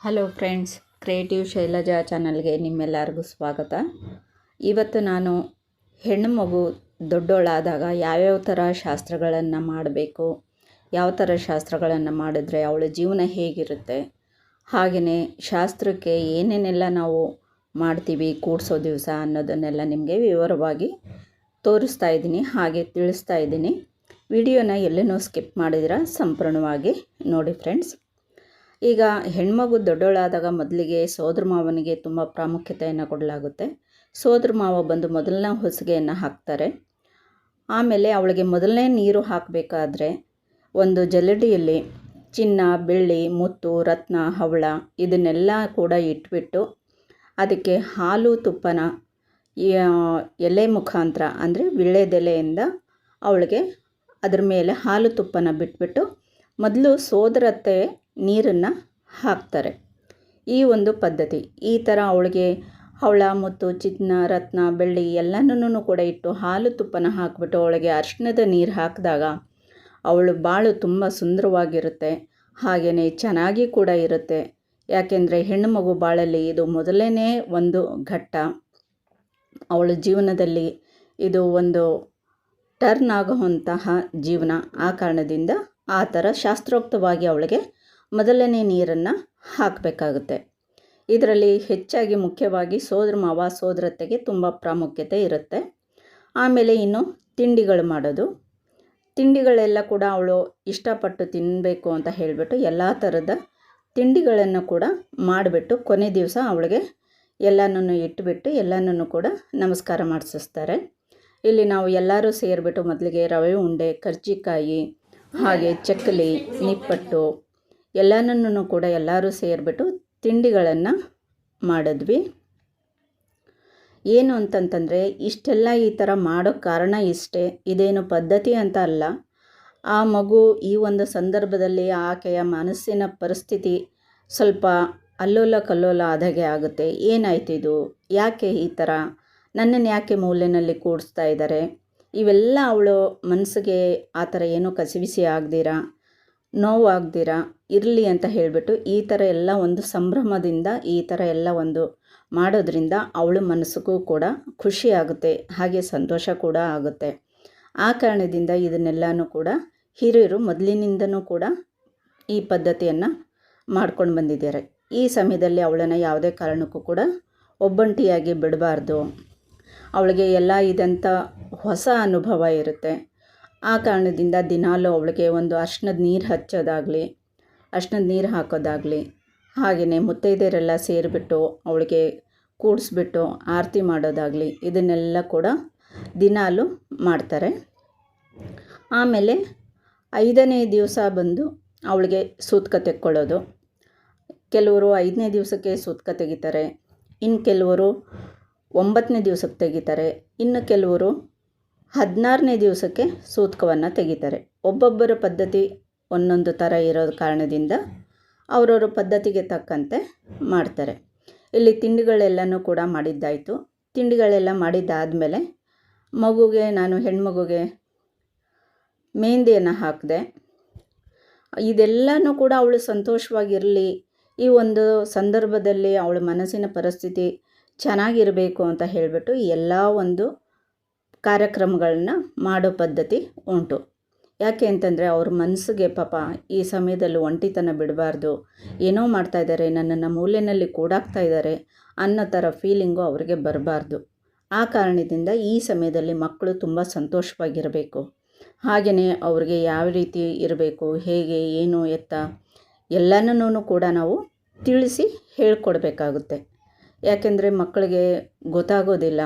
Hello friends creative Shailaja ಚಾನಲ್ಗೆ ನಿಮ್ಮೆಲ್ಲರಿಗೂ ಸ್ವಾಗತ. ಇವತ್ತು ನಾನು ಹೆಣ್ಣು ಮಗು ದೊಡ್ಡೋಳಾದಾಗ ಯಾವ್ಯಾವ ಥರ ಶಾಸ್ತ್ರಗಳನ್ನು ಮಾಡಬೇಕು, ಯಾವ ಥರ ಶಾಸ್ತ್ರಗಳನ್ನು ಮಾಡಿದ್ರೆ ಅವಳ ಜೀವನ ಹೇಗಿರುತ್ತೆ ಹಾಗೆಯೇ ಶಾಸ್ತ್ರಕ್ಕೆ ಏನೇನೆಲ್ಲ ನಾವು ಮಾಡ್ತೀವಿ, ಕೂಡಿಸೋ ದಿವಸ ಅನ್ನೋದನ್ನೆಲ್ಲ ನಿಮಗೆ ವಿವರವಾಗಿ ತೋರಿಸ್ತಾ ಇದ್ದೀನಿ, ಹಾಗೆ ತಿಳಿಸ್ತಾ ಇದ್ದೀನಿ. ವಿಡಿಯೋನ ಎಲ್ಲೇನೋ ಸ್ಕಿಪ್ ಮಾಡಿದಿರ ಸಂಪೂರ್ಣವಾಗಿ ನೋಡಿ ಫ್ರೆಂಡ್ಸ್. ಈಗ ಹೆಣ್ಮಗು ದೊಡ್ಡವಳಾದಾಗ ಮೊದಲಿಗೆ ಸೋದರ ಮಾವನಿಗೆ ತುಂಬ ಪ್ರಾಮುಖ್ಯತೆಯನ್ನು ಕೊಡಲಾಗುತ್ತೆ. ಸೋದರ ಮಾವ ಬಂದು ಮೊದಲನೇ ಹೊಸಿಗೆಯನ್ನು ಹಾಕ್ತಾರೆ. ಆಮೇಲೆ ಅವಳಿಗೆ ಮೊದಲನೇ ನೀರು ಹಾಕಬೇಕಾದ್ರೆ ಒಂದು ಜಲಡಿಯಲ್ಲಿ ಚಿನ್ನ, ಬೆಳ್ಳಿ, ಮುತ್ತು, ರತ್ನ, ಹವಳ ಇದನ್ನೆಲ್ಲ ಕೂಡ ಇಟ್ಬಿಟ್ಟು ಅದಕ್ಕೆ ಹಾಲು ತುಪ್ಪನ ಎಲೆ ಮುಖಾಂತರ, ಅಂದರೆ ವಿಳ್ಳೆದೆಲೆಯಿಂದ ಅವಳಿಗೆ ಅದರ ಮೇಲೆ ಹಾಲು ತುಪ್ಪನ ಬಿಟ್ಬಿಟ್ಟು ಮೊದಲು ಸೋದರತ್ತೆ ನೀರನ್ನು ಹಾಕ್ತಾರೆ. ಈ ಒಂದು ಪದ್ಧತಿ. ಈ ಥರ ಅವಳಿಗೆ ಹವಳ, ಮುತ್ತು, ಚಿನ್ನ, ರತ್ನ, ಬೆಳ್ಳಿ ಎಲ್ಲನೂ ಕೂಡ ಇಟ್ಟು ಹಾಲು ತುಪ್ಪನ ಹಾಕಿಬಿಟ್ಟು ಅವಳಿಗೆ ಅರ್ಶಿಣದ ನೀರು ಹಾಕಿದಾಗ ಅವಳು ಬಾಳು ತುಂಬ ಸುಂದರವಾಗಿರುತ್ತೆ. ಹಾಗೆಯೇ ಚೆನ್ನಾಗಿ ಕೂಡ ಇರುತ್ತೆ. ಯಾಕೆಂದರೆ ಹೆಣ್ಣು ಮಗು ಬಾಳಲ್ಲಿ ಇದು ಮೊದಲನೇ ಒಂದು ಘಟ್ಟ. ಅವಳ ಜೀವನದಲ್ಲಿ ಇದು ಒಂದು ಟರ್ನ್ ಆಗುವಂತಹ ಜೀವನ. ಆ ಕಾರಣದಿಂದ ಆ ಥರ ಶಾಸ್ತ್ರೋಕ್ತವಾಗಿ ಅವಳಿಗೆ ಮೊದಲನೇ ನೀರನ್ನು ಹಾಕಬೇಕಾಗುತ್ತೆ. ಇದರಲ್ಲಿ ಹೆಚ್ಚಾಗಿ ಮುಖ್ಯವಾಗಿ ಸೋದರ ಮಾವ ಸೋದರತ್ತೆಗೆ ತುಂಬ ಪ್ರಾಮುಖ್ಯತೆ ಇರುತ್ತೆ. ಆಮೇಲೆ ಇನ್ನು ತಿಂಡಿಗಳು ಮಾಡೋದು. ತಿಂಡಿಗಳೆಲ್ಲ ಕೂಡ ಅವಳು ಇಷ್ಟಪಟ್ಟು ತಿನ್ನಬೇಕು ಅಂತ ಹೇಳಿಬಿಟ್ಟು ಎಲ್ಲ ಥರದ ತಿಂಡಿಗಳನ್ನು ಕೂಡ ಮಾಡಿಬಿಟ್ಟು ಕೊನೆ ದಿವಸ ಅವಳಿಗೆ ಎಲ್ಲನೂ ಇಟ್ಬಿಟ್ಟು ಎಲ್ಲನೂ ಕೂಡ ನಮಸ್ಕಾರ ಮಾಡಿಸಿಸ್ತಾರೆ. ಇಲ್ಲಿ ನಾವು ಎಲ್ಲರೂ ಸೇರಿಬಿಟ್ಟು ಮೊದಲಿಗೆ ರವೆ, ಉಂಡೆ, ಕರ್ಜಿಕಾಯಿ, ಹಾಗೆ ಚಕ್ಕಲಿ ನಿಪ್ಪಟ್ಟು ಎಲ್ಲನೂ ಕೂಡ ಎಲ್ಲರೂ ಸೇರಿಬಿಟ್ಟು ತಿಂಡಿಗಳನ್ನು ಮಾಡಿದ್ವಿ. ಏನು ಅಂತಂತಂದರೆ, ಇಷ್ಟೆಲ್ಲ ಈ ಥರ ಮಾಡೋ ಕಾರಣ ಇಷ್ಟೇ, ಇದೇನು ಪದ್ಧತಿ ಅಂತ ಅಲ್ಲ. ಆ ಮಗು ಈ ಒಂದು ಸಂದರ್ಭದಲ್ಲಿ ಆಕೆಯ ಮನಸ್ಸಿನ ಪರಿಸ್ಥಿತಿ ಸ್ವಲ್ಪ ಅಲ್ಲೋಲ ಕಲ್ಲೋಲ ಆದಾಗೆ ಆಗುತ್ತೆ. ಏನಾಯ್ತು ಇದು? ಯಾಕೆ ಈ ಥರ? ನನ್ನನ್ನು ಯಾಕೆ ಮೂಲೆಯಲ್ಲಿ ಕೂಡಿಸ್ತಾ ಇದ್ದಾರೆ? ಇವೆಲ್ಲ ಅವಳು ಮನಸ್ಸಿಗೆ ಆ ಥರ ಏನೋ ಕಸಿವಿಸಿ ಆಗದಿರ? ನೋವಾಗ್ದಿರ? ಇರಲಿ ಅಂತ ಹೇಳಿಬಿಟ್ಟು ಈ ಥರ ಎಲ್ಲ ಒಂದು ಸಂಭ್ರಮದಿಂದ, ಈ ಥರ ಎಲ್ಲ ಒಂದು ಮಾಡೋದ್ರಿಂದ ಅವಳ ಮನಸ್ಸಿಗೂ ಕೂಡ ಖುಷಿ ಆಗುತ್ತೆ, ಹಾಗೆ ಸಂತೋಷ ಕೂಡ ಆಗುತ್ತೆ. ಆ ಕಾರಣದಿಂದ ಇದನ್ನೆಲ್ಲನೂ ಕೂಡ ಹಿರಿಯರು ಮೊದಲಿನಿಂದನೂ ಕೂಡ ಈ ಪದ್ಧತಿಯನ್ನು ಮಾಡ್ಕೊಂಡು ಬಂದಿದ್ದಾರೆ. ಈ ಸಮಯದಲ್ಲಿ ಅವಳನ್ನು ಯಾವುದೇ ಕಾರಣಕ್ಕೂ ಕೂಡ ಒಬ್ಬಂಟಿಯಾಗಿ ಬಿಡಬಾರ್ದು. ಅವಳಿಗೆ ಎಲ್ಲ ಇದಂಥ ಹೊಸ ಅನುಭವ ಇರುತ್ತೆ. ಆ ಕಾರಣದಿಂದ ದಿನಾಲೂ ಅವಳಿಗೆ ಒಂದು ಅರ್ಶಿನದ ನೀರು ಹಚ್ಚೋದಾಗಲಿ, ಅರ್ಶಿನದ ನೀರು ಹಾಕೋದಾಗಲಿ ಹಾಗೆಯೇ ಮುತ್ತೈದೆಯರೆಲ್ಲ ಸೇರಿಬಿಟ್ಟು ಅವಳಿಗೆ ಕೂಡಿಸ್ಬಿಟ್ಟು ಆರತಿ ಮಾಡೋದಾಗಲಿ, ಇದನ್ನೆಲ್ಲ ಕೂಡ ದಿನಾಲೂ ಮಾಡ್ತಾರೆ. ಆಮೇಲೆ ಐದನೇ ದಿವಸ ಬಂದು ಅವಳಿಗೆ ಸೂತ್ಕ ತೆಕ್ಕೊಳ್ಳೋದು. ಕೆಲವರು ಐದನೇ ದಿವಸಕ್ಕೆ ಸೂತ್ಕ ತೆಗಿತಾರೆ ಇನ್ನು ಕೆಲವರು ಒಂಬತ್ತನೇ ದಿವಸಕ್ಕೆ ತೆಗಿತಾರೆ ಇನ್ನು ಕೆಲವರು ಹದಿನಾರನೇ ದಿವಸಕ್ಕೆ ಸೂತ್ಕವನ್ನು ತೆಗಿತಾರೆ. ಒಬ್ಬೊಬ್ಬರ ಪದ್ಧತಿ ಒಂದೊಂದು ಥರ ಇರೋ ಕಾರಣದಿಂದ ಅವರವ್ರ ಪದ್ಧತಿಗೆ ತಕ್ಕಂತೆ ಮಾಡ್ತಾರೆ. ಇಲ್ಲಿ ತಿಂಡಿಗಳೆಲ್ಲನೂ ಕೂಡ ಮಾಡಿದ್ದಾಯಿತು. ತಿಂಡಿಗಳೆಲ್ಲ ಮಾಡಿದ್ದಾದಮೇಲೆ ಮಗುಗೆ, ನಾನು ಹೆಣ್ಮಗುಗೆ ಮೆಹಂದಿಯನ್ನು ಹಾಕಿದೆ, ಇದೆಲ್ಲನೂ ಕೂಡ ಅವಳು ಸಂತೋಷವಾಗಿರಲಿ ಈ ಒಂದು ಸಂದರ್ಭದಲ್ಲಿ ಅವಳ ಮನಸ್ಸಿನ ಪರಿಸ್ಥಿತಿ ಚೆನ್ನಾಗಿರಬೇಕು ಅಂತ ಹೇಳಿಬಿಟ್ಟು ಎಲ್ಲ ಒಂದು ಕಾರ್ಯಕ್ರಮಗಳನ್ನ ಮಾಡೋ ಪದ್ಧತಿ ಉಂಟು. ಯಾಕೆ ಅಂತಂದರೆ ಅವ್ರ ಮನಸ್ಸಿಗೆ ಪಾಪ ಈ ಸಮಯದಲ್ಲಿ ಒಂಟಿತನ ಬಿಡಬಾರ್ದು. ಏನೋ ಮಾಡ್ತಾಯಿದ್ದಾರೆ ನನ್ನನ್ನು ಮೂಲೆಯಲ್ಲಿ ಕೂಡಾಕ್ತಾ ಇದ್ದಾರೆ ಅನ್ನೋ ಥರ ಫೀಲಿಂಗು ಅವರಿಗೆ ಬರಬಾರ್ದು. ಆ ಕಾರಣದಿಂದ ಈ ಸಮಯದಲ್ಲಿ ಮಕ್ಕಳು ತುಂಬ ಸಂತೋಷವಾಗಿರಬೇಕು. ಹಾಗೆಯೇ ಅವ್ರಿಗೆ ಯಾವ ರೀತಿ ಇರಬೇಕು, ಹೇಗೆ, ಏನು, ಎತ್ತ ಎಲ್ಲನೂ ಕೂಡ ನಾವು ತಿಳಿಸಿ ಹೇಳ್ಕೊಡ್ಬೇಕಾಗುತ್ತೆ. ಯಾಕೆಂದರೆ ಮಕ್ಕಳಿಗೆ ಗೊತ್ತಾಗೋದಿಲ್ಲ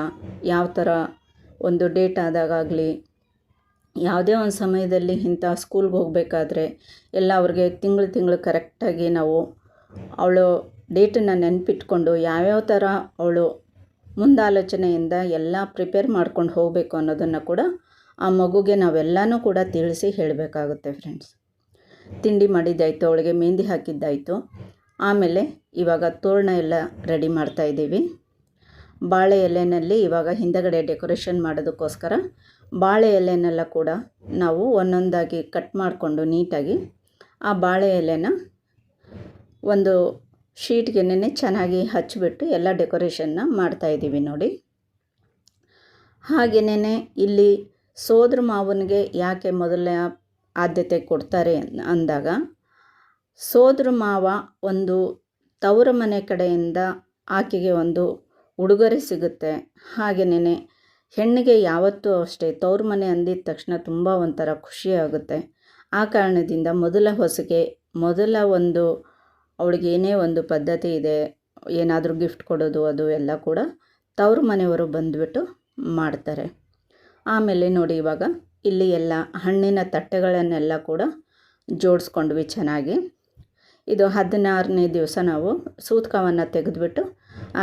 ಯಾವ ಥರ ಒಂದು ಡೇಟ್ ಆದಾಗಲಿ ಯಾವುದೇ ಒಂದು ಸಮಯದಲ್ಲಿ ಇಂಥ ಸ್ಕೂಲ್ಗೆ ಹೋಗಬೇಕಾದ್ರೆ ಎಲ್ಲ ಅವ್ರಿಗೆ ತಿಂಗಳು ತಿಂಗಳು ಕರೆಕ್ಟಾಗಿ ನಾವು ಅವಳು ಡೇಟನ್ನು ನೆನಪಿಟ್ಕೊಂಡು ಯಾವ್ಯಾವ ಥರ ಅವಳು ಮುಂದಾಲೋಚನೆಯಿಂದ ಎಲ್ಲ ಪ್ರಿಪೇರ್ ಮಾಡ್ಕೊಂಡು ಹೋಗಬೇಕು ಅನ್ನೋದನ್ನು ಕೂಡ ಆ ಮಗುಗೆ ನಾವೆಲ್ಲನೂ ಕೂಡ ತಿಳಿಸಿ ಹೇಳಬೇಕಾಗುತ್ತೆ ಫ್ರೆಂಡ್ಸ್ ತಿಂಡಿ ಮಾಡಿದ್ದಾಯಿತು, ಅವಳಿಗೆ ಮೆಹಂದಿ ಹಾಕಿದ್ದಾಯಿತು. ಆಮೇಲೆ ಇವಾಗ ತೋರಣ ಎಲ್ಲ ರೆಡಿ ಮಾಡ್ತಾ ಇದ್ದೀವಿ. ಬಾಳೆ ಎಲೆಯಲ್ಲಿ ಇವಾಗ ಹಿಂದಗಡೆ ಡೆಕೋರೇಷನ್ ಮಾಡೋದಕ್ಕೋಸ್ಕರ ಬಾಳೆ ಎಲೆನೆಲ್ಲ ಕೂಡ ನಾವು ಒಂದೊಂದಾಗಿ ಕಟ್ ಮಾಡಿಕೊಂಡು ನೀಟಾಗಿ ಆ ಬಾಳೆ ಎಲೆನ ಒಂದು ಶೀಟ್ಗೆ ನೆನೆ ಚೆನ್ನಾಗಿ ಹಚ್ಚಿಬಿಟ್ಟು ಎಲ್ಲ ಡೆಕೋರೇಷನ್ನ ಮಾಡ್ತಾಯಿದ್ದೀವಿ ನೋಡಿ. ಹಾಗೆಯೇ ಇಲ್ಲಿ ಸೋದ್ರ ಮಾವನಿಗೆ ಯಾಕೆ ಮೊದಲ ಆದ್ಯತೆ ಕೊಡ್ತಾರೆ ಅಂದಾಗ ಸೋದ್ರ ಮಾವ ಒಂದು ತವರ ಮನೆ ಕಡೆಯಿಂದ ಆಕೆಗೆ ಒಂದು ಉಡುಗೊರೆ ಸಿಗುತ್ತೆ. ಹಾಗೆಯೇ ಹೆಣ್ಣಿಗೆ ಯಾವತ್ತೂ ಅಷ್ಟೇ ತವ್ರ ಮನೆ ಅಂದಿದ ತಕ್ಷಣ ತುಂಬ ಒಂಥರ ಖುಷಿಯಾಗುತ್ತೆ ಆ ಕಾರಣದಿಂದ ಮೊದಲ ಹೊಸಗೆ ಮೊದಲ ಒಂದು ಅವಳಿಗೆ ಏನೇ ಒಂದು ಪದ್ಧತಿ ಇದೆ, ಏನಾದರೂ ಗಿಫ್ಟ್ ಕೊಡೋದು ಅದು ಎಲ್ಲ ಕೂಡ ತವ್ರ ಮನೆಯವರು ಬಂದುಬಿಟ್ಟು ಮಾಡ್ತಾರೆ. ಆಮೇಲೆ ನೋಡಿ ಇವಾಗ ಇಲ್ಲಿ ಎಲ್ಲ ಹಣ್ಣಿನ ತಟ್ಟೆಗಳನ್ನೆಲ್ಲ ಕೂಡ ಜೋಡಿಸ್ಕೊಂಡ್ವಿ ಚೆನ್ನಾಗಿ. ಇದು ಹದಿನಾರನೇ ದಿವಸ ನಾವು ಸೂತ್ಕವನ್ನು ತೆಗೆದುಬಿಟ್ಟು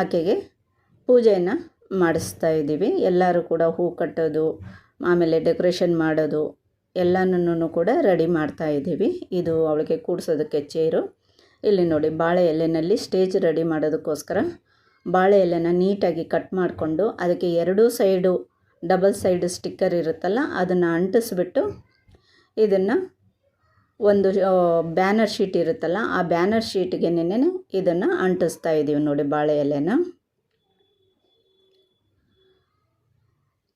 ಆಕೆಗೆ ಪೂಜೆಯನ್ನು ಮಾಡಿಸ್ತಾ ಇದ್ದೀವಿ. ಎಲ್ಲರೂ ಕೂಡ ಹೂ ಕಟ್ಟೋದು, ಆಮೇಲೆ ಡೆಕೋರೇಷನ್ ಮಾಡೋದು ಎಲ್ಲನೂ ಕೂಡ ರೆಡಿ ಮಾಡ್ತಾ ಇದ್ದೀವಿ. ಇದು ಅವಳಿಗೆ ಕೂಡಿಸೋದಕ್ಕೆ ಚೇರು. ಇಲ್ಲಿ ನೋಡಿ, ಬಾಳೆ ಎಲೆಯಲ್ಲಿ ಸ್ಟೇಜ್ ರೆಡಿ ಮಾಡೋದಕ್ಕೋಸ್ಕರ ಬಾಳೆ ಎಲೆನ ನೀಟಾಗಿ ಕಟ್ ಮಾಡಿಕೊಂಡು ಅದಕ್ಕೆ ಎರಡೂ ಸೈಡು ಡಬಲ್ ಸೈಡ್ ಸ್ಟಿಕ್ಕರ್ ಇರುತ್ತಲ್ಲ, ಅದನ್ನು ಅಂಟಿಸ್ಬಿಟ್ಟು ಇದನ್ನು ಒಂದು ಬ್ಯಾನರ್ ಶೀಟ್ ಇರುತ್ತಲ್ಲ, ಆ ಬ್ಯಾನರ್ ಶೀಟ್ಗೆ ನೆನೆ ಇದನ್ನು ಅಂಟಿಸ್ತಾ ಇದ್ದೀವಿ ನೋಡಿ ಬಾಳೆ ಎಲೆನ.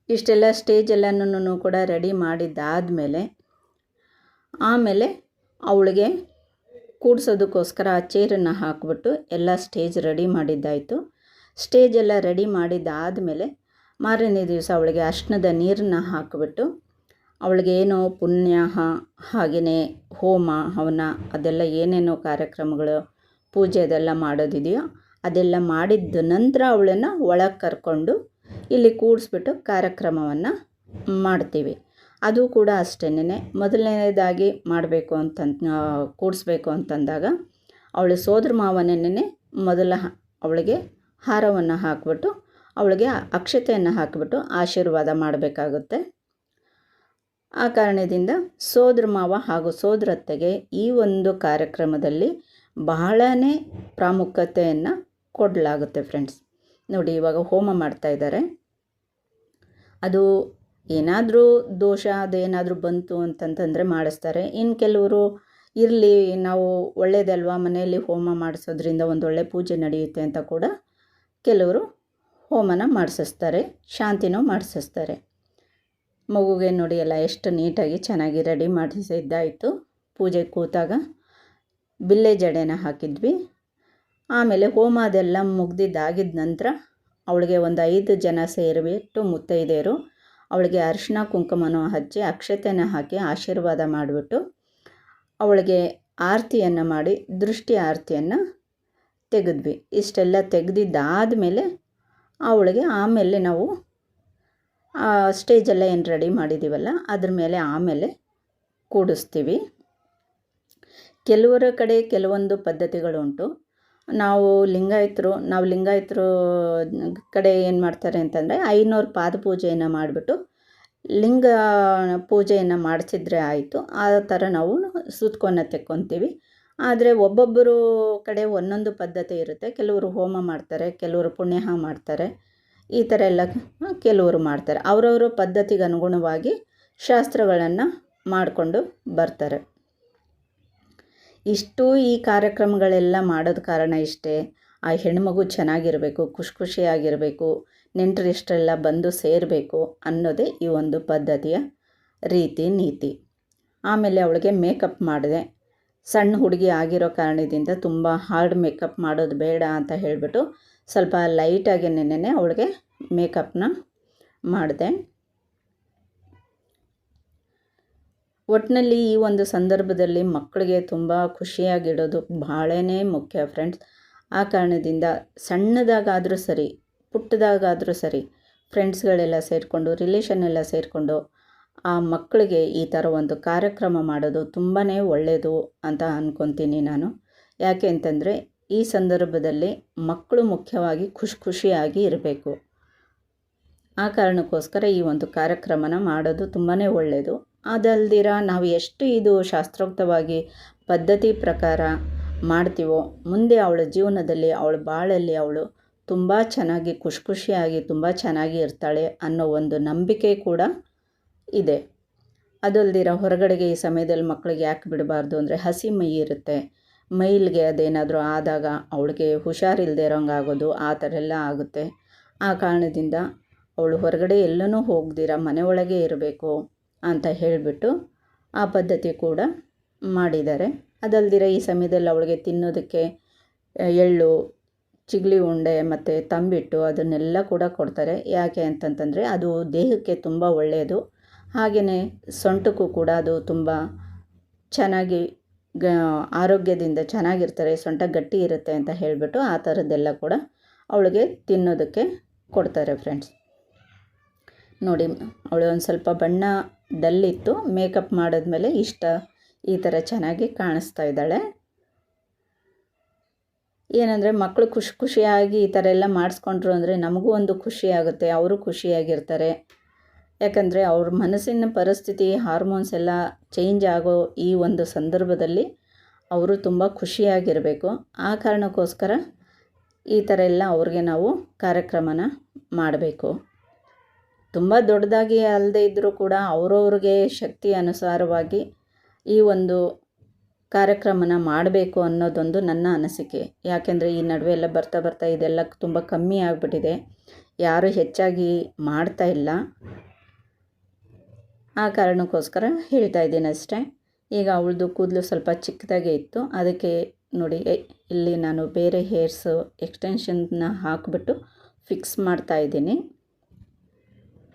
ಇಷ್ಟೆಲ್ಲ ಸ್ಟೇಜ್ ಎಲ್ಲನೂ ಕೂಡ ರೆಡಿ ಮಾಡಿದ್ದಾದಮೇಲೆ, ಆಮೇಲೆ ಅವಳಿಗೆ ಕೂಡ್ಸೋದಕ್ಕೋಸ್ಕರ ಆ ಚೇರನ್ನು ಹಾಕಿಬಿಟ್ಟು ಎಲ್ಲ ಸ್ಟೇಜ್ ರೆಡಿ ಮಾಡಿದ್ದಾಯಿತು. ಸ್ಟೇಜ್ ಎಲ್ಲ ರೆಡಿ ಮಾಡಿದ್ದಾದಮೇಲೆ ಮಾರನೇ ದಿವಸ ಅವಳಿಗೆ ಅಷ್ಟನದ ನೀರನ್ನು ಹಾಕಿಬಿಟ್ಟು ಅವಳಿಗೆ ಪುಣ್ಯಾಹ ಪುಣ್ಯ ಹಾಗೆಯೇ ಹೋಮ, ಹವನ, ಅದೆಲ್ಲ ಏನೇನೋ ಕಾರ್ಯಕ್ರಮಗಳು, ಪೂಜೆ ಅದೆಲ್ಲ ಮಾಡೋದಿದೆಯೋ ಅದೆಲ್ಲ ಮಾಡಿದ ನಂತರ ಅವಳನ್ನು ಒಳಗೆ ಕರ್ಕೊಂಡು ಇಲ್ಲಿ ಕೂಡಿಸ್ಬಿಟ್ಟು ಕಾರ್ಯಕ್ರಮವನ್ನು ಮಾಡ್ತೀವಿ. ಅದು ಕೂಡ ಅಷ್ಟೇನೆ ಮೊದಲನೇದಾಗಿ ಮಾಡಬೇಕು ಅಂತ ಕೂಡಿಸ್ಬೇಕು ಅಂತಂದಾಗ ಅವಳು ಸೋದರ ಮಾವನೇನೆ ಮೊದಲ ಅವಳಿಗೆ ಹಾರವನ್ನು ಹಾಕಿಬಿಟ್ಟು ಅವಳಿಗೆ ಅಕ್ಷತೆಯನ್ನು ಹಾಕಿಬಿಟ್ಟು ಆಶೀರ್ವಾದ ಮಾಡಬೇಕಾಗುತ್ತೆ. ಆ ಕಾರಣದಿಂದ ಸೋದರ ಮಾವ ಹಾಗೂ ಸೋದರತ್ತೆಗೆ ಈ ಒಂದು ಕಾರ್ಯಕ್ರಮದಲ್ಲಿ ಬಹಳನೇ ಪ್ರಾಮುಖ್ಯತೆಯನ್ನು ಕೊಡಲಾಗುತ್ತೆ ಫ್ರೆಂಡ್ಸ್ ನೋಡಿ, ಇವಾಗ ಹೋಮ ಮಾಡ್ತಾ ಇದ್ದಾರೆ ಅದು ಏನಾದರೂ ದೋಷ ಅದೇನಾದರೂ ಬಂತು ಅಂತಂತಂದರೆ ಮಾಡಿಸ್ತಾರೆ. ಇನ್ನು ಕೆಲವರು ಇರಲಿ, ನಾವು ಒಳ್ಳೆಯದಲ್ವಾ ಮನೆಯಲ್ಲಿ ಹೋಮ ಮಾಡಿಸೋದ್ರಿಂದ ಒಂದೊಳ್ಳೆ ಪೂಜೆ ನಡೆಯುತ್ತೆ ಅಂತ ಕೂಡ ಕೆಲವರು ಹೋಮನ ಮಾಡಿಸಿಸ್ತಾರೆ, ಶಾಂತಿನೂ ಮಾಡಿಸಿಸ್ತಾರೆ. ಮಗುಗೆ ನೋಡಿ ಎಲ್ಲ ಎಷ್ಟು ನೀಟಾಗಿ ಚೆನ್ನಾಗಿ ರೆಡಿ ಮಾಡಿಸಿದ್ದಾಯಿತು. ಪೂಜೆ ಕೂತಾಗ ಬಿಲ್ಲೆ ಜಡೆನ ಹಾಕಿದ್ವಿ. ಆಮೇಲೆ ಹೋಮ ಅದೆಲ್ಲ ಮುಗ್ದಿದ್ದಾಗಿದ್ದ ನಂತರ ಅವಳಿಗೆ ಒಂದು ಐದು ಜನ ಸೇರಿಬಿಟ್ಟು ಮುತ್ತೈದೆಯರು ಅವಳಿಗೆ ಅರಿಶಿನ ಕುಂಕುಮನೂ ಹಚ್ಚಿ ಅಕ್ಷತೆನ ಹಾಕಿ ಆಶೀರ್ವಾದ ಮಾಡಿಬಿಟ್ಟು ಅವಳಿಗೆ ಆರತಿಯನ್ನು ಮಾಡಿ ದೃಷ್ಟಿ ಆರತಿಯನ್ನು ತೆಗೆದ್ವಿ. ಇಷ್ಟೆಲ್ಲ ತೆಗೆದಿದ್ದಾದ ಮೇಲೆ ಅವಳಿಗೆ ಆಮೇಲೆ ನಾವು ಸ್ಟೇಜೆಲ್ಲ ಏನು ರೆಡಿ ಮಾಡಿದ್ದೀವಲ್ಲ ಅದ್ರ ಮೇಲೆ ಆಮೇಲೆ ಕೂಡಿಸ್ತೀವಿ. ಕೆಲವರ ಕಡೆ ಕೆಲವೊಂದು ಪದ್ಧತಿಗಳುಂಟು. ನಾವು ಲಿಂಗಾಯತರು ನಾವು ಲಿಂಗಾಯತರು ಕಡೆ ಏನು ಮಾಡ್ತಾರೆ ಅಂತಂದರೆ, ಐನೂರು ಪಾದ ಪೂಜೆಯನ್ನು ಮಾಡಿಬಿಟ್ಟು ಲಿಂಗ ಪೂಜೆಯನ್ನು ಮಾಡಿಸಿದ್ರೆ ಆಯಿತು. ಆ ಥರ ನಾವು ಸುತ್ಕೊನ್ನ ತೆಕ್ಕೊತೀವಿ. ಆದರೆ ಒಬ್ಬೊಬ್ಬರು ಕಡೆ ಒಂದೊಂದು ಪದ್ಧತಿ ಇರುತ್ತೆ. ಕೆಲವರು ಹೋಮ ಮಾಡ್ತಾರೆ, ಕೆಲವರು ಪುಣ್ಯಾಹ ಮಾಡ್ತಾರೆ. ಈ ಥರ ಎಲ್ಲ ಕೆಲವರು ಮಾಡ್ತಾರೆ. ಅವರವರ ಪದ್ಧತಿಗೆ ಅನುಗುಣವಾಗಿ ಶಾಸ್ತ್ರಗಳನ್ನು ಮಾಡಿಕೊಂಡು ಬರ್ತಾರೆ. ಇಷ್ಟು ಈ ಕಾರ್ಯಕ್ರಮಗಳೆಲ್ಲ ಮಾಡೋದು ಕಾರಣ ಇಷ್ಟೇ. ಆ ಹೆಣ್ಮಗು ಚೆನ್ನಾಗಿರಬೇಕು ಖುಷಿ ಖುಷಿಯಾಗಿರಬೇಕು ನೆಂಟರಿಷ್ಟರೆಲ್ಲ ಬಂದು ಸೇರಬೇಕು ಅನ್ನೋದೇ ಈ ಒಂದು ಪದ್ಧತಿಯ ರೀತಿ, ನೀತಿ. ಆಮೇಲೆ ಅವಳಿಗೆ ಮೇಕಪ್ ಮಾಡಿದೆ. ಸಣ್ಣ ಹುಡುಗಿ ಆಗಿರೋ ಕಾರಣದಿಂದ ತುಂಬ ಹಾರ್ಡ್ ಮೇಕಪ್ ಮಾಡೋದು ಬೇಡ ಅಂತ ಹೇಳಿಬಿಟ್ಟು ಸ್ವಲ್ಪ ಲೈಟಾಗಿ ನೆನೆ ಅವಳಿಗೆ ಮೇಕಪ್ನ ಮಾಡಿದೆ. ಒಟ್ಟಿನಲ್ಲಿ ಈ ಒಂದು ಸಂದರ್ಭದಲ್ಲಿ ಮಕ್ಕಳಿಗೆ ತುಂಬ ಖುಷಿಯಾಗಿಡೋದು ಭಾಳೇ ಮುಖ್ಯ ಫ್ರೆಂಡ್ಸ್. ಆ ಕಾರಣದಿಂದ ಸಣ್ಣದಾಗಾದರೂ ಸರಿ, ಪುಟ್ಟದಾಗಾದರೂ ಸರಿ ಫ್ರೆಂಡ್ಸ್ಗಳೆಲ್ಲ ಸೇರಿಕೊಂಡು ರಿಲೇಷನ್ ಎಲ್ಲ ಸೇರಿಕೊಂಡು ಆ ಮಕ್ಕಳಿಗೆ ಈ ಥರ ಒಂದು ಕಾರ್ಯಕ್ರಮ ಮಾಡೋದು ತುಂಬಾ ಒಳ್ಳೆಯದು ಅಂತ ಅಂದ್ಕೊತೀನಿ ನಾನು. ಯಾಕೆ ಅಂತಂದರೆ ಈ ಸಂದರ್ಭದಲ್ಲಿ ಮಕ್ಕಳು ಮುಖ್ಯವಾಗಿ ಖುಷಿ ಖುಷಿಯಾಗಿ ಇರಬೇಕು. ಆ ಕಾರಣಕ್ಕೋಸ್ಕರ ಈ ಒಂದು ಕಾರ್ಯಕ್ರಮನ ಮಾಡೋದು ತುಂಬಾ ಒಳ್ಳೆಯದು ಅದಲ್ದಿರ ನಾವು ಎಷ್ಟು ಇದು ಶಾಸ್ತ್ರೋಕ್ತವಾಗಿ ಪದ್ಧತಿ ಪ್ರಕಾರ ಮಾಡ್ತೀವೋ, ಮುಂದೆ ಅವಳ ಜೀವನದಲ್ಲಿ, ಅವಳ ಬಾಳಲ್ಲಿ ಅವಳು ತುಂಬ ಚೆನ್ನಾಗಿ ಖುಷಿ ಖುಷಿಯಾಗಿ ತುಂಬ ಚೆನ್ನಾಗಿ ಇರ್ತಾಳೆ ಅನ್ನೋ ಒಂದು ನಂಬಿಕೆ ಕೂಡ ಇದೆ. ಅದಲ್ದಿರ ಹೊರಗಡೆಗೆ ಈ ಸಮಯದಲ್ಲಿ ಮಕ್ಕಳಿಗೆ ಯಾಕೆ ಬಿಡಬಾರ್ದು ಅಂದರೆ ಹಸಿ ಮೈ ಇರುತ್ತೆ. ಮೈಲಿಗೆ ಅದೇನಾದರೂ ಆದಾಗ ಅವಳಿಗೆ ಹುಷಾರಿಲ್ಲದೆ ಆಗೋದು ಆ ಥರ ಎಲ್ಲ ಆಗುತ್ತೆ. ಆ ಕಾರಣದಿಂದ ಅವಳು ಹೊರಗಡೆ ಎಲ್ಲನೂ ಹೋಗ್ದಿರ, ಮನೆ ಒಳಗೆ ಇರಬೇಕು ಅಂತ ಹೇಳಿಬಿಟ್ಟು ಆ ಪದ್ಧತಿ ಕೂಡ ಮಾಡಿದ್ದಾರೆ. ಅದಲ್ದಿರ ಈ ಸಮಯದಲ್ಲಿ ಅವಳಿಗೆ ತಿನ್ನೋದಕ್ಕೆ ಎಳ್ಳು, ಚಿಗ್ಲಿ ಉಂಡೆ ಮತ್ತು ತಂಬಿಟ್ಟು ಅದನ್ನೆಲ್ಲ ಕೂಡ ಕೊಡ್ತಾರೆ. ಯಾಕೆ ಅಂತಂತಂದರೆ ಅದು ದೇಹಕ್ಕೆ ತುಂಬ ಒಳ್ಳೆಯದು. ಹಾಗೆಯೇ ಸೊಂಟಕ್ಕೂ ಕೂಡ ಅದು ತುಂಬ ಚೆನ್ನಾಗಿ ಗ, ಆರೋಗ್ಯದಿಂದ ಚೆನ್ನಾಗಿರ್ತಾರೆ ಸೊಂಟ ಗಟ್ಟಿ ಇರುತ್ತೆ ಅಂತ ಹೇಳಿಬಿಟ್ಟು ಆ ಥರದ್ದೆಲ್ಲ ಕೂಡ ಅವಳಿಗೆ ತಿನ್ನೋದಕ್ಕೆ ಕೊಡ್ತಾರೆ ಫ್ರೆಂಡ್ಸ್ ನೋಡಿ, ಅವಳು ಒಂದು ಸ್ವಲ್ಪ ಬಣ್ಣ ಡಲ್ಲಿತ್ತು ಮೇಕಪ್ ಮಾಡಿದ್ಮೇಲೆ ಇಷ್ಟ ಈ ಥರ ಚೆನ್ನಾಗಿ ಕಾಣಿಸ್ತಾ ಇದ್ದಾಳೆ. ಏನಂದರೆ ಮಕ್ಕಳು ಖುಷಿ ಖುಷಿಯಾಗಿ ಈ ಥರ ಎಲ್ಲ ಮಾಡಿಸ್ಕೊಂಡ್ರು ಅಂದರೆ ನಮಗೂ ಒಂದು ಖುಷಿ ಆಗುತ್ತೆ, ಅವರು ಖುಷಿಯಾಗಿರ್ತಾರೆ. ಯಾಕಂದರೆ ಅವ್ರ ಮನಸ್ಸಿನ ಪರಿಸ್ಥಿತಿ ಹಾರ್ಮೋನ್ಸ್ ಎಲ್ಲ ಚೇಂಜ್ ಆಗೋ ಈ ಒಂದು ಸಂದರ್ಭದಲ್ಲಿ ಅವರು ತುಂಬ ಖುಷಿಯಾಗಿರಬೇಕು. ಆ ಕಾರಣಕ್ಕೋಸ್ಕರ ಈ ಥರ ಎಲ್ಲ ಅವ್ರಿಗೆ ನಾವು ಕಾರ್ಯಕ್ರಮನ ಮಾಡಬೇಕು. ತುಂಬ ದೊಡ್ಡದಾಗಿ ಅಲ್ಲದೆ ಇದ್ದರೂ ಕೂಡ ಅವರವ್ರಿಗೆ ಶಕ್ತಿ ಅನುಸಾರವಾಗಿ ಈ ಒಂದು ಕಾರ್ಯಕ್ರಮನ ಮಾಡಬೇಕು ಅನ್ನೋದೊಂದು ನನ್ನ ಅನಿಸಿಕೆ. ಯಾಕೆಂದರೆ ಈ ನಡುವೆ ಎಲ್ಲ ಬರ್ತಾ ಬರ್ತಾ ಇದೆಲ್ಲ ತುಂಬ ಕಮ್ಮಿ ಆಗಿಬಿಟ್ಟಿದೆ. ಯಾರು ಹೆಚ್ಚಾಗಿ ಮಾಡ್ತಾ ಇಲ್ಲ. ಆ ಕಾರಣಕ್ಕೋಸ್ಕರ ಹೇಳ್ತಾ ಇದ್ದೀನಿ ಅಷ್ಟೇ. ಈಗ ಅವಳದು ಕೂದಲು ಸ್ವಲ್ಪ ಚಿಕ್ಕದಾಗೆ ಇತ್ತು. ಅದಕ್ಕೆ ನೋಡಿ ಇಲ್ಲಿ ನಾನು ಬೇರೆ ಹೇರ್ಸು ಎಕ್ಸ್ಟೆನ್ಷನ್ನ ಹಾಕಿಬಿಟ್ಟು ಫಿಕ್ಸ್ ಮಾಡ್ತಾ ಇದ್ದೀನಿ.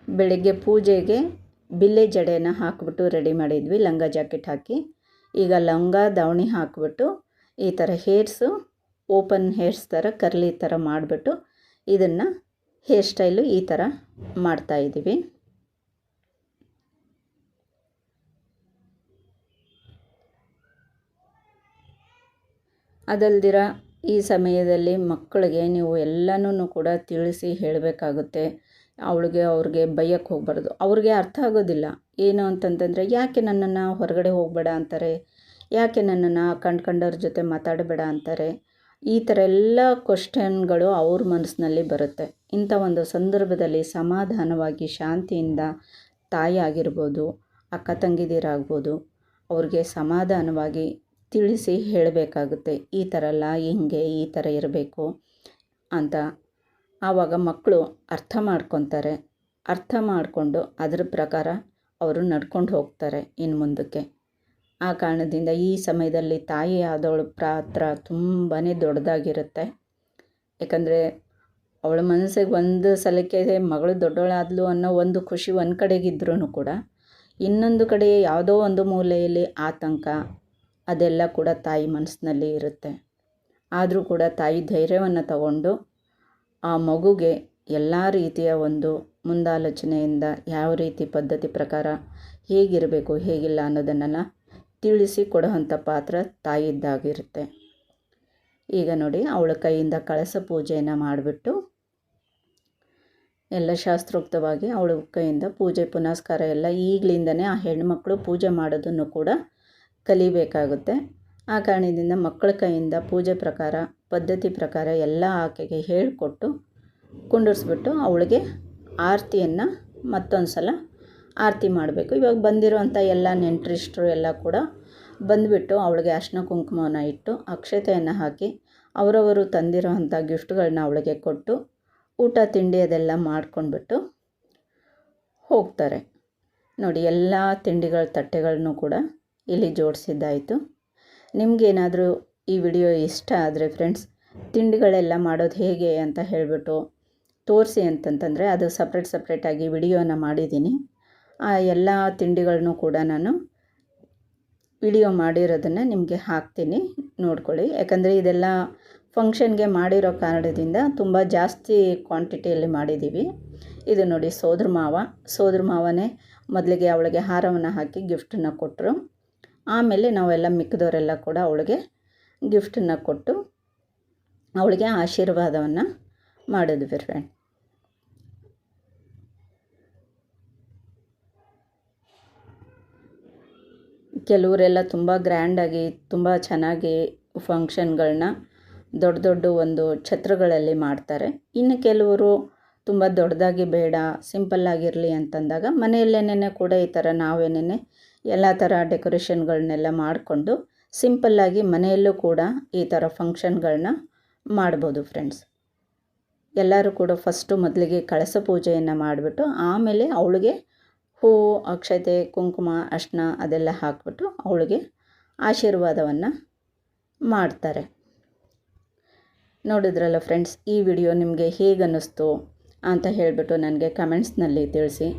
ಬೆಳಗ್ಗೆ ಪೂಜೆಗೆ ಬಿಲ್ಲೆ ಜಡೆನ ಹಾಕಿಬಿಟ್ಟು ರೆಡಿ ಮಾಡಿದ್ವಿ, ಲಂಗ ಜಾಕೆಟ್ ಹಾಕಿ. ಈಗ ಲಂಗ, ದಾವಣಿ ಹಾಕಿಬಿಟ್ಟು ಈ ಥರ ಹೇರ್ಸು ಓಪನ್ ಹೇರ್ಸ್ ಥರ, ಕರ್ಲಿ ಥರ ಮಾಡಿಬಿಟ್ಟು ಇದನ್ನು ಹೇರ್ ಸ್ಟೈಲು ಈ ಥರ ಮಾಡ್ತಾಯಿದ್ದೀವಿ ಅದಲ್ದಿರ ಈ ಸಮಯದಲ್ಲಿ ಮಕ್ಕಳಿಗೆ ನೀವು ಎಲ್ಲನೂ ಕೂಡ ತಿಳಿಸಿ ಹೇಳಬೇಕಾಗುತ್ತೆ. ಅವಳಿಗೆ, ಅವ್ರಿಗೆ ಬೈಯಕ್ಕೆ ಹೋಗಬಾರ್ದು. ಅವ್ರಿಗೆ ಅರ್ಥ ಆಗೋದಿಲ್ಲ. ಏನು ಅಂತಂತಂದರೆ, ಯಾಕೆ ನನ್ನನ್ನು ಹೊರಗಡೆ ಹೋಗಬೇಡ ಅಂತಾರೆ? ಯಾಕೆ ನನ್ನನ್ನು ಕಂಡ್ಕಂಡವ್ರ ಜೊತೆ ಮಾತಾಡಬೇಡ ಅಂತಾರೆ? ಈ ಥರ ಎಲ್ಲ ಕ್ವಶನ್ಗಳು ಅವ್ರ ಮನಸ್ಸಿನಲ್ಲಿ ಬರುತ್ತೆ. ಇಂಥ ಒಂದು ಸಂದರ್ಭದಲ್ಲಿ ಸಮಾಧಾನವಾಗಿ, ಶಾಂತಿಯಿಂದ ತಾಯಿ ಆಗಿರ್ಬೋದು, ಅಕ್ಕ ತಂಗಿದಿರಾಗ್ಬೋದು, ಅವ್ರಿಗೆ ಸಮಾಧಾನವಾಗಿ ತಿಳಿಸಿ ಹೇಳಬೇಕಾಗುತ್ತೆ, ಈ ಥರ ಅಲ್ಲ, ಹಿಂಗೆ ಈ ಥರ ಇರಬೇಕು ಅಂತ. ಆವಾಗ ಮಕ್ಕಳು ಅರ್ಥ ಮಾಡ್ಕೊತಾರೆ. ಅರ್ಥ ಮಾಡಿಕೊಂಡು ಅದರ ಪ್ರಕಾರ ಅವರು ನಡ್ಕೊಂಡು ಹೋಗ್ತಾರೆ ಇನ್ನು ಮುಂದಕ್ಕೆ. ಆ ಕಾರಣದಿಂದ ಈ ಸಮಯದಲ್ಲಿ ತಾಯಿ ಆದವಳ ಪಾತ್ರ ತುಂಬಾ ದೊಡ್ಡದಾಗಿರುತ್ತೆ. ಯಾಕಂದರೆ ಅವಳ ಮನಸ್ಸಿಗೆ ಒಂದು ಸಲಕ್ಕೆ ಮಗಳು ದೊಡ್ಡವಳಾದ್ಲು ಅನ್ನೋ ಒಂದು ಖುಷಿ ಒಂದು ಕಡೆಗಿದ್ರೂ ಕೂಡ, ಇನ್ನೊಂದು ಕಡೆ ಯಾವುದೋ ಒಂದು ಮೂಲೆಯಲ್ಲಿ ಆತಂಕ ಅದೆಲ್ಲ ಕೂಡ ತಾಯಿ ಮನಸ್ಸಿನಲ್ಲಿ ಇರುತ್ತೆ. ಆದರೂ ಕೂಡ ತಾಯಿ ಧೈರ್ಯವನ್ನು ತಗೊಂಡು ಆ ಮಗುಗೆ ಎಲ್ಲ ರೀತಿಯ ಒಂದು ಮುಂದಾಲೋಚನೆಯಿಂದ ಯಾವ ರೀತಿ ಪದ್ಧತಿ ಪ್ರಕಾರ ಹೇಗಿರಬೇಕು, ಹೇಗಿಲ್ಲ ಅನ್ನೋದನ್ನೆಲ್ಲ ತಿಳಿಸಿ ಕೊಡುವಂಥ ಪಾತ್ರ ತಾಯಿದ್ದಾಗಿರುತ್ತೆ ಈಗ ನೋಡಿ ಅವಳ ಕೈಯಿಂದ ಕಳಸ ಪೂಜೆಯನ್ನು ಮಾಡಿಬಿಟ್ಟು ಎಲ್ಲ ಶಾಸ್ತ್ರೋಕ್ತವಾಗಿ ಅವಳ ಕೈಯಿಂದ ಪೂಜೆ ಪುನಸ್ಕಾರ ಎಲ್ಲ ಈಗಲಿಂದನೇ ಆ ಹೆಣ್ಮಕ್ಳು ಪೂಜೆ ಮಾಡೋದನ್ನು ಕೂಡ ಕಲಿಬೇಕಾಗುತ್ತೆ. ಆ ಕಾರಣದಿಂದ ಮಕ್ಕಳ ಕೈಯಿಂದ ಪೂಜೆ ಪ್ರಕಾರ, ಪದ್ಧತಿ ಪ್ರಕಾರ ಎಲ್ಲ ಆಕೆಗೆ ಹೇಳಿಕೊಟ್ಟು ಕುಂಡರ್ಸ್ಬಿಟ್ಟು ಅವಳಿಗೆ ಆರತಿಯನ್ನು ಮತ್ತೊಂದು ಸಲ ಆರತಿ ಮಾಡಬೇಕು. ಇವಾಗ ಬಂದಿರುವಂಥ ಎಲ್ಲ ನೆಂಟರಿಷ್ಟರು ಎಲ್ಲ ಕೂಡ ಬಂದುಬಿಟ್ಟು ಅವಳಿಗೆ ಅರ್ಶಿನ ಕುಂಕುಮವನ್ನು ಇಟ್ಟು ಅಕ್ಷತೆಯನ್ನು ಹಾಕಿ ಅವರವರು ತಂದಿರುವಂಥ ಗಿಫ್ಟ್ಗಳನ್ನ ಅವಳಿಗೆ ಕೊಟ್ಟು ಊಟ, ತಿಂಡಿ ಅದೆಲ್ಲ ಮಾಡ್ಕೊಂಡ್ಬಿಟ್ಟು ಹೋಗ್ತಾರೆ. ನೋಡಿ, ಎಲ್ಲ ತಿಂಡಿಗಳ ತಟ್ಟೆಗಳನ್ನೂ ಕೂಡ ಇಲ್ಲಿ ಜೋಡಿಸಿದ್ದಾಯಿತು. ನಿಮಗೇನಾದರೂ ಈ ವಿಡಿಯೋ ಇಷ್ಟ ಆದರೆ ಫ್ರೆಂಡ್ಸ್, ತಿಂಡಿಗಳೆಲ್ಲ ಮಾಡೋದು ಹೇಗೆ ಅಂತ ಹೇಳಿಬಿಟ್ಟು ತೋರಿಸಿ ಅಂತಂತಂದರೆ ಅದು ಸಪ್ರೇಟ್ ಸಪ್ರೇಟಾಗಿ ವಿಡಿಯೋನ ಮಾಡಿದ್ದೀನಿ. ಆ ಎಲ್ಲ ತಿಂಡಿಗಳನ್ನೂ ಕೂಡ ನಾನು ವಿಡಿಯೋ ಮಾಡಿರೋದನ್ನು ನಿಮಗೆ ಹಾಕ್ತೀನಿ, ನೋಡ್ಕೊಳ್ಳಿ. ಯಾಕಂದರೆ ಇದೆಲ್ಲ ಫಂಕ್ಷನ್ಗೆ ಮಾಡಿರೋ ಕಾರಣದಿಂದ ತುಂಬ ಜಾಸ್ತಿ ಕ್ವಾಂಟಿಟಿಯಲ್ಲಿ ಮಾಡಿದ್ದೀವಿ ಇದು ನೋಡಿ ಸೋದ್ರ ಮಾವ. ಸೋದ್ರ ಮಾವನೇ ಮೊದಲಿಗೆ ಅವಳಿಗೆ ಹಾರವನ್ನು ಹಾಕಿ ಗಿಫ್ಟನ್ನು ಕೊಟ್ಟರು ಆಮೇಲೆ ನಾವೆಲ್ಲ ಮಿಕ್ಕಿದವರೆಲ್ಲ ಕೂಡ ಅವಳಿಗೆ ಗಿಫ್ಟನ್ನು ಕೊಟ್ಟು ಅವಳಿಗೆ ಆಶೀರ್ವಾದವನ್ನು ಮಾಡಿದ್ವಿ ಫ್ರೆಂಡ್ ಕೆಲವರೆಲ್ಲ ತುಂಬ ಗ್ರ್ಯಾಂಡಾಗಿ, ತುಂಬ ಚೆನ್ನಾಗಿ ಫಂಕ್ಷನ್ಗಳನ್ನ ದೊಡ್ಡ ದೊಡ್ಡ ಒಂದು ಛತ್ರಗಳಲ್ಲಿ ಮಾಡ್ತಾರೆ. ಇನ್ನು ಕೆಲವರು ತುಂಬ ದೊಡ್ಡದಾಗಿ ಬೇಡ, ಸಿಂಪಲ್ಲಾಗಿರಲಿ ಅಂತಂದಾಗ ಮನೆಯಲ್ಲೇನೇ ಕೂಡ ಈ ಥರ ನಾವೇನೇ ಎಲ್ಲ ಥರ ಡೆಕೋರೇಷನ್ಗಳನ್ನೆಲ್ಲ ಮಾಡಿಕೊಂಡು ಸಿಂಪಲ್ಲಾಗಿ ಮನೆಯಲ್ಲೂ ಕೂಡ ಈ ಥರ ಫಂಕ್ಷನ್ಗಳನ್ನ ಮಾಡ್ಬೋದು ಫ್ರೆಂಡ್ಸ್. ಎಲ್ಲರೂ ಕೂಡ ಫಸ್ಟು ಮೊದಲಿಗೆ ಕಳಸ ಪೂಜೆಯನ್ನು ಮಾಡಿಬಿಟ್ಟು ಆಮೇಲೆ ಅವಳಿಗೆ ಹೂವು ಅಕ್ಷತೆ, ಕುಂಕುಮ, ಅರ್ಶಿನ ಅದೆಲ್ಲ ಹಾಕ್ಬಿಟ್ಟು ಅವಳಿಗೆ ಆಶೀರ್ವಾದವನ್ನು ಮಾಡ್ತಾರೆ. ನೋಡಿದ್ರಲ್ಲ ಫ್ರೆಂಡ್ಸ್, ಈ ವಿಡಿಯೋ ನಿಮಗೆ ಹೇಗೆ ಅನ್ನಿಸ್ತು ಅಂತ ಹೇಳಿಬಿಟ್ಟು ನನಗೆ ಕಮೆಂಟ್ಸ್ನಲ್ಲಿ ತಿಳಿಸಿ.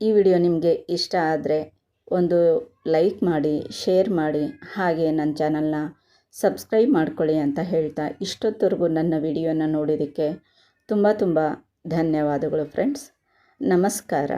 ಈ ವಿಡಿಯೋ ನಿಮಗೆ ಇಷ್ಟ ಆದರೆ ಒಂದು ಲೈಕ್ ಮಾಡಿ, ಶೇರ್ ಮಾಡಿ, ಹಾಗೆ ನನ್ನ ಚಾನಲ್ನ ಸಬ್ಸ್ಕ್ರೈಬ್ ಮಾಡ್ಕೊಳ್ಳಿ ಅಂತ ಹೇಳ್ತಾ ಇಷ್ಟೊತ್ತವರೆಗೂ ನನ್ನ ವಿಡಿಯೋನ ನೋಡಿದ್ದಕ್ಕೆ ತುಂಬ ತುಂಬ ಧನ್ಯವಾದಗಳು ಫ್ರೆಂಡ್ಸ್. ನಮಸ್ಕಾರ.